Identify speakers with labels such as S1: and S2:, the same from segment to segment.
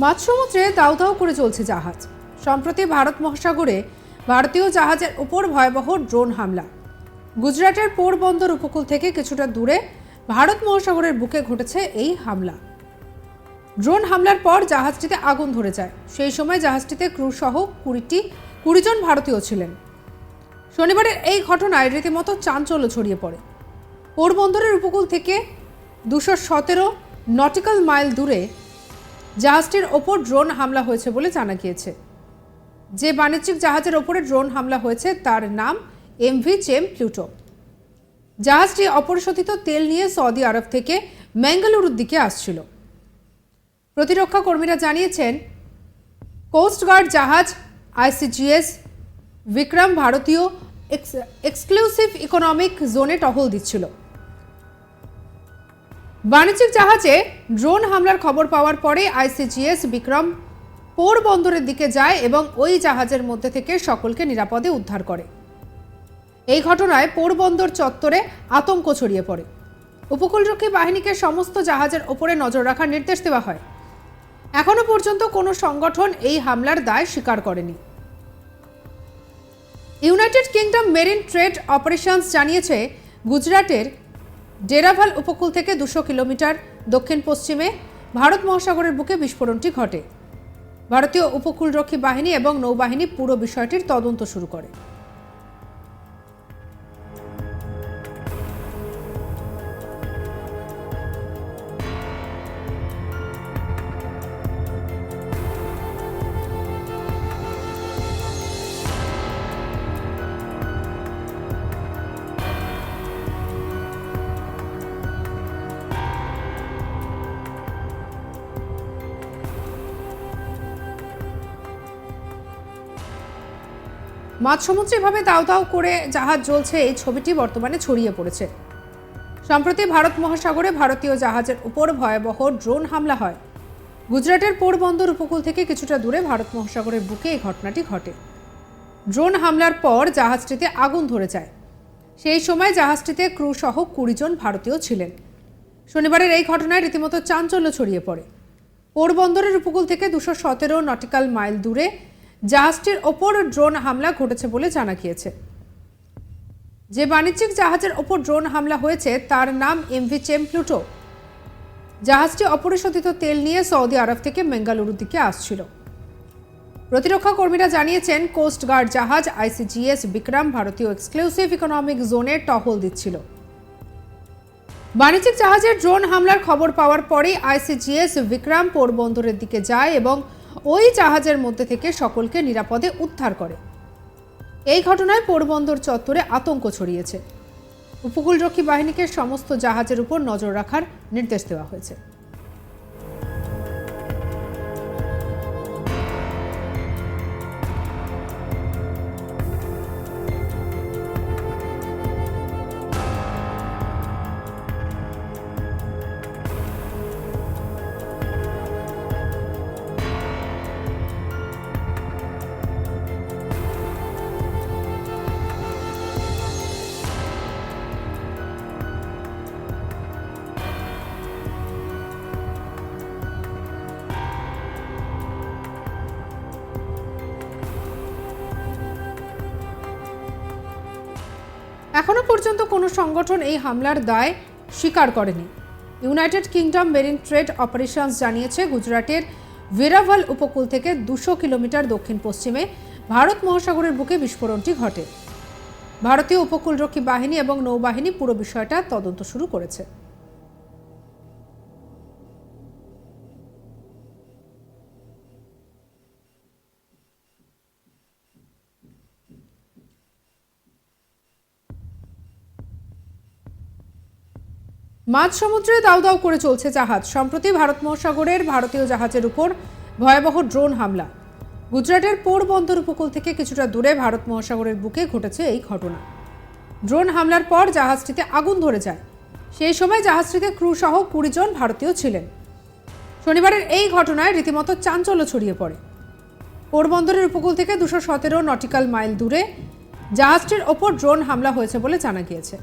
S1: মাঝ সমুদ্রে দাউ দাউ করে চলছে জাহাজ। সম্প্রতি ভারত মহাসাগরে ভারতীয় জাহাজের উপর ভয়াবহ ড্রোন হামলা। গুজরাটের পোরবন্দর উপকূল থেকে কিছুটা দূরে ভারত মহাসাগরের বুকে ঘটেছে এই হামলা। ড্রোন হামলার পর জাহাজটিতে আগুন ধরে যায়। সেই সময় জাহাজটিতে ক্রু সহ কুড়িটি কুড়িজন ভারতীয় ছিলেন। শনিবারের এই ঘটনায় রীতিমতো চাঞ্চল্য ছড়িয়ে পড়ে। পোরবন্দরের উপকূল থেকে দুশো সতেরো নটিক্যাল মাইল দূরে জাহাজটির ওপর ড্রোন হামলা হয়েছে বলে জানা গিয়েছে। যে বাণিজ্যিক জাহাজের ওপরে ড্রোন হামলা হয়েছে, তার নাম এমভি চেম প্লুটো। জাহাজটি অপরিশোধিত তেল নিয়ে সৌদি আরব থেকে ম্যাঙ্গালুরুর দিকে আসছিল। প্রতিরক্ষা কর্মীরা জানিয়েছেন কোস্টগার্ড জাহাজ, আইসিজিএস, বিক্রম ভারতীয় এক্স- এক্সক্লুসিভ ইকোনমিক জোনে টহল দিচ্ছিল। বাণিজ্যিক জাহাজে ড্রোন হামলার খবর পাওয়ার পরে আইসিজিএস বিক্রম পোর বন্দরের দিকে যায় এবং ওই জাহাজের মধ্যে থেকে সকলকে নিরাপদে উদ্ধার করে। এই ঘটনায় পোরবন্দর চত্বরে আতঙ্ক ছড়িয়ে পড়ে। উপকূলরক্ষী বাহিনীকে সমস্ত জাহাজের ওপরে নজর রাখার নির্দেশ দেওয়া হয়। এখনও পর্যন্ত কোনো সংগঠন এই হামলার দায় স্বীকার করেনি। United Kingdom marine trade operations জানিয়েছে, গুজরাটের ডেরাভাল উপকূল থেকে দুশো কিলোমিটার দক্ষিণ পশ্চিমে ভারত মহাসাগরের বুকে বিস্ফোরণটি ঘটে। ভারতীয় উপকূলরক্ষী বাহিনী এবং নৌবাহিনী পুরো বিষয়টির তদন্ত শুরু করে। মাঝ সমুদ্রে এভাবে দাউ দাউ করে জাহাজ জ্বলছে, এই ছবিটি বর্তমানে ছড়িয়ে পড়েছে। সম্প্রতি ভারত মহাসাগরে ভারতীয় জাহাজের উপর ভয়াবহ ড্রোন হামলা হয়। গুজরাটের পোরবন্দর উপকূল থেকে কিছুটা দূরে ভারত মহাসাগরের বুকে এই ঘটনাটি ঘটে। ড্রোন হামলার পর জাহাজটিতে আগুন ধরে যায়। সেই সময় জাহাজটিতে ক্রু সহ কুড়ি জন ভারতীয় ছিলেন। শনিবারের এই ঘটনায় রীতিমতো চাঞ্চল্য ছড়িয়ে পড়ে। পোরবন্দরের উপকূল থেকে দুশো সতেরো নটিক্যাল মাইল দূরে জাহাজটির ওপর ড্রোন হামলা ঘটেছে বলে জানা গিয়েছে। যে বাণিজ্যিক জাহাজের ওপর ড্রোন হামলা হয়েছে, তার নাম এমভি চেম প্লুটো। জাহাজটি অপরিশোধিত তেল নিয়ে সৌদি আরব থেকে বেঙ্গালুরুর দিকে আসছিল। প্রতিরক্ষা কর্মীরা জানিয়েছেন কোস্টগার্ড জাহাজ আইসিজিএস বিক্রম ভারতীয় এক্সক্লুসিভ ইকোনমিক জোনে টহল দিচ্ছিল। বাণিজ্যিক জাহাজের ড্রোন হামলার খবর পাওয়ার পরেই আইসিজিএস বিক্রম পোরবন্দরের দিকে যায় এবং ওই জাহাজের মধ্যে থেকে সকলকে নিরাপদে উদ্ধার করে। এই ঘটনায় পোরবন্দর চত্বরে আতঙ্ক ছড়িয়েছে। উপকূলরক্ষী বাহিনীকে সমস্ত জাহাজের উপর নজর রাখার নির্দেশ দেওয়া হয়েছে। এখনও পর্যন্ত কোনো সংগঠন এই হামলার দায় স্বীকার করেনি। United Kingdom marine trade operations জানিয়েছে, গুজরাটের ভেরাভাল উপকূল থেকে দুশো কিলোমিটার দক্ষিণ পশ্চিমে ভারত মহাসাগরের বুকে বিস্ফোরণটি ঘটে। ভারতীয় উপকূলরক্ষী বাহিনী এবং নৌবাহিনী পুরো বিষয়টা তদন্ত শুরু করেছে। মাঝ সমুদ্রে দাউ দাউ করে চলছে জাহাজ। সম্প্রতি ভারত মহাসাগরের ভারতীয় জাহাজের উপর ভয়াবহ ড্রোন হামলা। গুজরাটের পোরবন্দর উপকূল থেকে কিছুটা দূরে ভারত মহাসাগরের বুকে ঘটেছে এই ঘটনা। ড্রোন হামলার পর জাহাজটিতে আগুন ধরে যায়। সেই সময় জাহাজটিতে ক্রু সহ কুড়ি জন ভারতীয় ছিলেন। শনিবারের এই ঘটনায় রীতিমতো চাঞ্চল্য ছড়িয়ে পড়ে। পোরবন্দরের উপকূল থেকে দুশো সতেরো নটিক্যাল মাইল দূরে জাহাজটির ওপর ড্রোন হামলা হয়েছে বলে জানা গিয়েছে।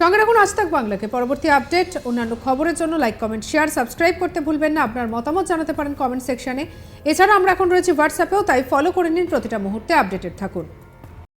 S1: সঙ্গে রাখুন আজ তাক বাংলাকে। পরবর্তী আপডেট, অন্যান্য খবরের জন্য লাইক কমেন্ট শেয়ার সাবস্ক্রাইব করতে ভুলবেন না। আপনার মতামত জানাতে পারেন কমেন্ট সেকশনে এছাড়া আমরা এখন রয়েছি হোয়াটসঅ্যাপেও তাই ফলো করে নিন প্রতিটা মুহূর্তে আপডেটেড থাকুন।